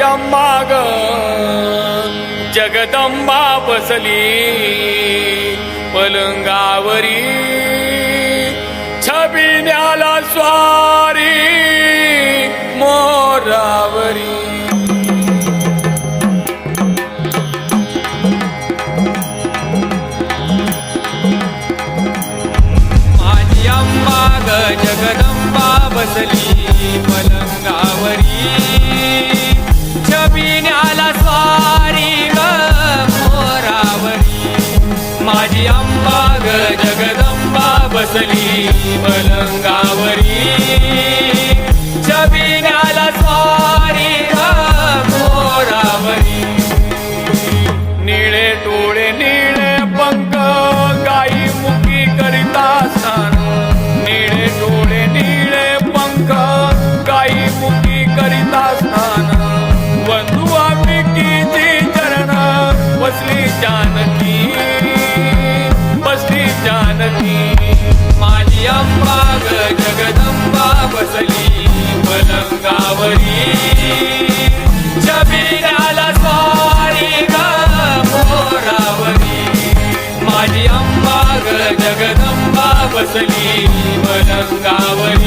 माझी ग जगदंबा बसली पलंगावरी छबिन्याला स्वारी मोरावरी माझी ग जगदंबा बसली पलंगावरी बसली पलंगावरी निळे डोळे निळे पंख गाई मुकी करिता स्नान निळे डोळे निळे पंख गाई मुकी करिता स्नान बंधू अंबिकीची चरण बसली जानकी. अंबा जगदंबा बसली मलंगावरी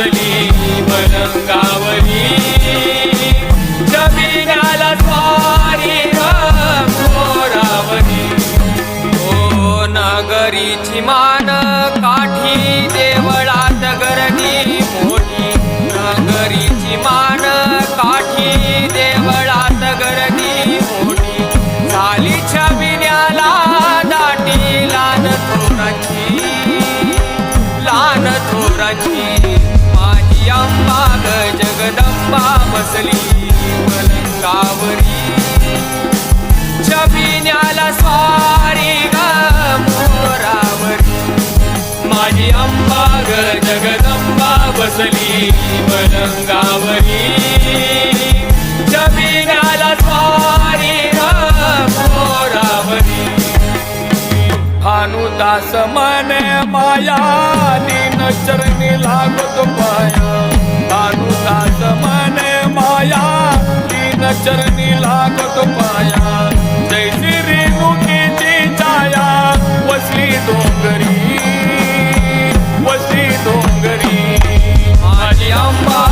जगदंबा बसली बसली पलंगावरी छबिन्याला स्वारी गोरावरी माझी अंबा ग जगदंबा बसली पलंगावरी छबिन्याला स्वारी गोरावरी भानुदास मने माया दीन चरणी लागतो पाया. भानुदास मने दीन चरणी लागतो पाया. जैसी रेणुकीची छाया वसली डोंगरी वसली डोंगरी. माझी अंबा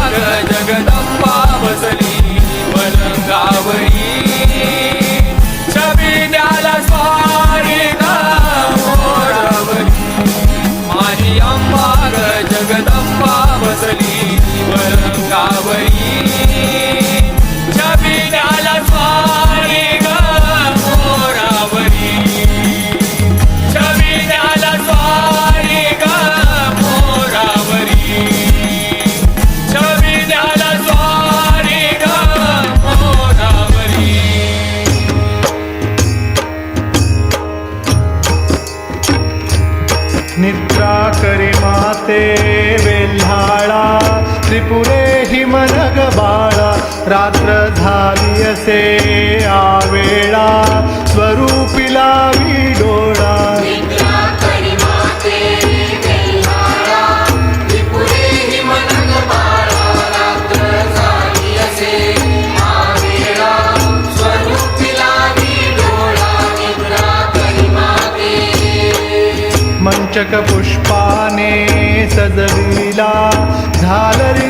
जगदंबा बसली पलंगावरी छबिन्याला स्वारी ग मोरावरी माझी जगदंबा बसली वरंगावरी. असे आवेळा स्वरूपिला डोळा निद्रा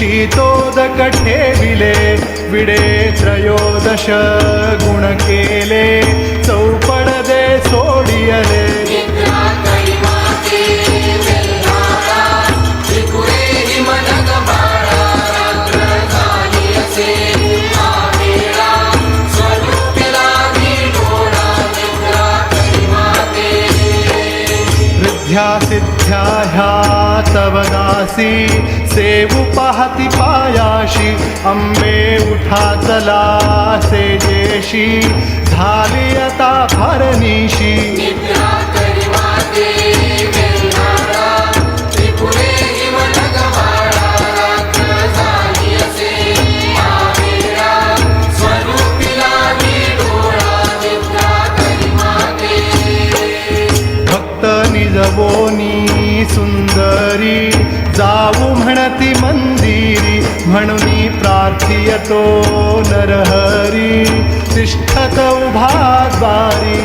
शीतोदक ठेविले विडे त्रयोदश गुण केले चौपड दे सोडियले दासी सेवू पाहती पायाशी अंबे उठा चला सेजेशी झाली आता फारनिशी यतो नरहरी तिष्ठत उभा द्वारी